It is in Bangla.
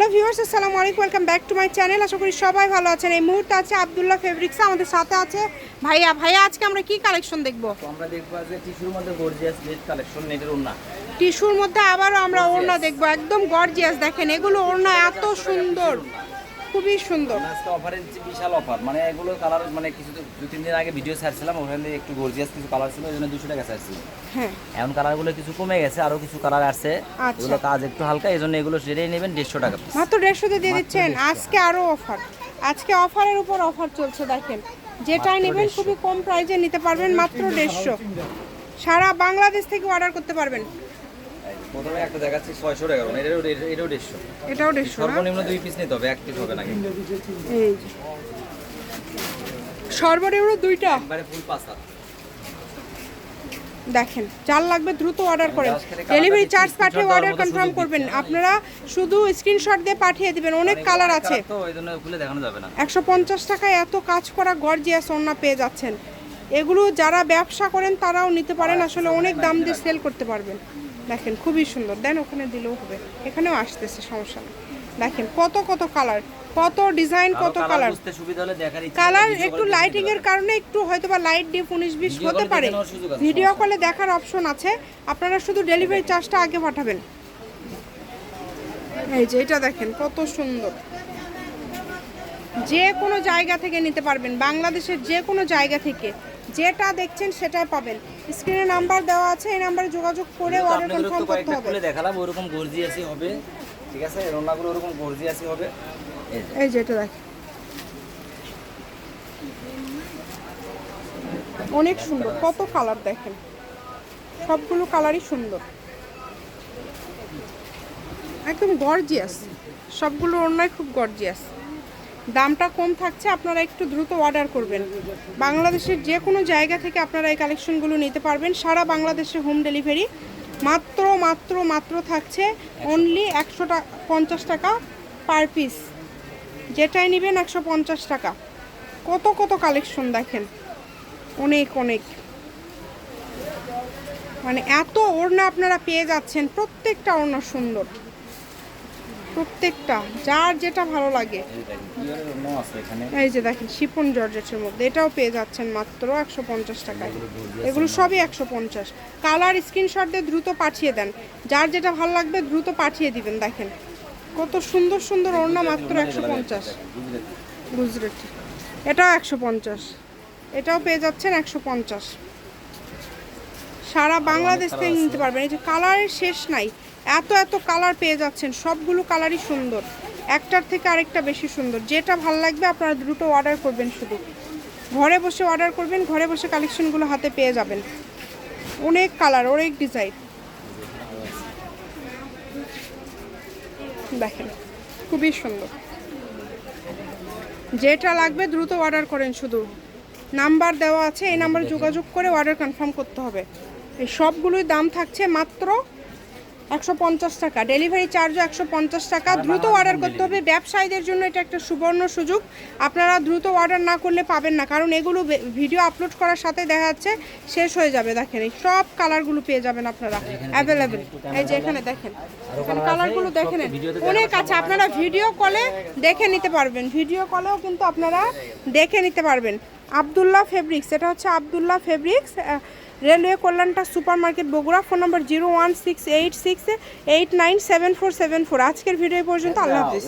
হ্যালো ভিউয়ার্স আসসালামু আলাইকুম welcome back to my channel. আশা করি সবাই ভালো আছেন। এই মুহূর্তে আছে আব্দুল্লাহ ফেব্রিক্স আমাদের সাথে আছে ভাইয়া। ভাইয়া আজকে আমরা কি কালেকশন দেখব? আমরা দেখব আজকে টিস্যুর মধ্যে গর্জিয়াস নেট কালেকশন নেটের ওন্না টিস্যুর মধ্যে আবারও আমরা ওড়না দেখব একদম গর্জিয়াস দেখেন এগুলো ওড়না এত সুন্দর। খুবই সুন্দর। আজকে অফারের যে বিশাল অফার মানে এগুলো কালার মানে কিছু তো দু তিন দিন আগে ভিডিও ছাড়ছিলাম ওখানে একটু গর্জিয়াস কিছু কালার ছিল ওই জন্য দুশো টাকা ছাড়ছিলাম হ্যাঁ। এখন কালারগুলো কিছু কমে গেছে আরও কিছু কালার আসছে আচ্ছা। এগুলো কাজ একটু হালকা এই জন্য এগুলো সেটাই নেবেন দেড়শো টাকা। মাত্র দেড়শোতে দিয়ে দিচ্ছেন আজকে আরও অফার আজকে অফারের উপর অফার চলছে দেখেন। যেটাই নেবেন খুবই কম প্রাইসে নিতে পারবেন মাত্র দেড়শো। সারা বাংলাদেশ থেকে অর্ডার করতে পারবেন। প্রথমে একটা দেখাচ্ছি ছয়শো টাকা এটাও এটাও দেড়শো। এটাও দেড়শো সর্বনিম্ন দুই পিস নিতে হবে এক পিস হবে না এই সর্বনিম্ন দুইটা? একবারে ফুল পাঁচ হাত। দেখেন যার লাগবে দ্রুত অর্ডার করেন। ডেলিভারি চার্জ পাঠিয়ে অর্ডার কনফার্ম করবেন। আপনারা শুধু স্ক্রিনশট দিয়ে পাঠিয়ে দিবেন অনেক কালার আছে। একশো পঞ্চাশ টাকায় এত কাজ করা গর্জিয়াস ওড়না পেয়ে যাচ্ছেন। এগুলো যারা ব্যবসা করেন তারাও নিতে পারেন। আসলে অনেক দাম দিয়ে সেল করতে পারবেন। দেখেন খুবই সুন্দর। দেন ওখানে দিলেও হবে। এখানেও আসতেছে সমস্যা নেই দেখেন কত কত কালার কত ডিজাইন কত কালার কালার একটু লাইটিং এর কারণে একটু হয়তো বা লাইট দিয়ে উনিশ বিশ হতে পারে। ভিডিও কলে দেখার অপশন আছে। আপনারা শুধু ডেলিভারি চার্জটা আগে পাঠাবেন। এই যে এটা দেখেন কত সুন্দর। যে কোনো জায়গা থেকে নিতে পারবেন। বাংলাদেশের যে কোনো জায়গা থেকে যেটা দেখছেন সেটাই পাবেন। স্ক্রিনে নাম্বার দেওয়া আছে এই নাম্বারে যোগাযোগ করে অর্ডার কনফার্ম করতে হবে। খুলে দেখালাম ওরকম গর্জিয়াসই হবে ঠিক আছে? রান্নাগুলো ওরকম গর্জিয়াসই হবে। এই যে। এটা দেখেন অনেক সুন্দর কত কালার দেখেন। সবগুলো কালারই সুন্দর। একদম গর্জিয়াস সবগুলো অন্যায় খুব গর্জিয়াস দামটা কম থাকছে, আপনারা একটু দ্রুত অর্ডার করবেন। বাংলাদেশের যে কোনো জায়গা থেকে আপনারা এই কালেকশনগুলো নিতে পারবেন। সারা বাংলাদেশে হোম ডেলিভারি মাত্র মাত্র মাত্র থাকছে অনলি একশো টাকা পঞ্চাশ টাকা পার পিস যেটাই নেবেন একশো পঞ্চাশ টাকা। কত কত কালেকশন দেখেন? অনেক অনেক। মানে এত ওড়না আপনারা পেয়ে যাচ্ছেন, প্রত্যেকটা ওড়না সুন্দর। প্রত্যেকটা, যার যেটা ভালো লাগে। এই যে দেখেন শিপন জর্জেটের মধ্যে, এটাও পেয়ে যাচ্ছেন মাত্র একশো পঞ্চাশ টাকায়। এগুলো সবই একশো পঞ্চাশ। কালার স্ক্রিনশট দিয়ে দ্রুত পাঠিয়ে দেন। যার যেটা ভালো লাগবে, দ্রুত পাঠিয়ে দিবেন, দেখেন। কত সুন্দর সুন্দর ওড়না মাত্র একশো পঞ্চাশ। গুজরাটি। এটাও একশো পঞ্চাশ। এটাও পেয়ে যাচ্ছেন একশো পঞ্চাশ। সারা বাংলাদেশ থেকে নিতে পারবেন। এই যে কালারের শেষ নাই। এত এত কালার পেয়ে যাচ্ছেন, সবগুলো কালারই সুন্দর। একটার থেকে আরেকটা বেশি সুন্দর। যেটা ভালো লাগবে আপনারা দ্রুত অর্ডার করবেন শুধু। ঘরে বসে অর্ডার করবেন, ঘরে বসে কালেকশনগুলো হাতে পেয়ে যাবেন। অনেক কালার অনেক ডিজাইন দেখেন, খুবই সুন্দর। যেটা লাগবে দ্রুত অর্ডার করেন শুধু। নাম্বার দেওয়া আছে, এই নাম্বারে যোগাযোগ করে অর্ডার কনফার্ম করতে হবে। এই সবগুলোই দাম থাকছে মাত্র একশো পঞ্চাশ টাকা। ডেলিভারি চার্জও একশো পঞ্চাশ টাকা। দ্রুত অর্ডার করতে হবে। ব্যবসায়ীদের জন্য এটা একটা সুবর্ণ সুযোগ। আপনারা দ্রুত অর্ডার না করলে পাবেন না। কারণ এগুলো ভিডিও আপলোড করার সাথে দেখা যাচ্ছে শেষ হয়ে যাবে। দেখেন এই সব কালারগুলো পেয়ে যাবেন আপনারা। অ্যাভেলেবেল এই যে এখানে দেখেন। এখানে কালারগুলো দেখে নেন অনেক আছে। আপনারা ভিডিও কলে দেখে নিতে পারবেন। ভিডিও কলেও কিন্তু আপনারা দেখে নিতে পারবেন। আবদুল্লাহ ফেব্রিক্স এটা হচ্ছে Abdullah fabrics railway কল্যাণটা super market Bogura, phone number zero one six eight six eight nine seven four seven four. আজকের ভিডিও পর্যন্ত, আল্লাহ হাফিজ।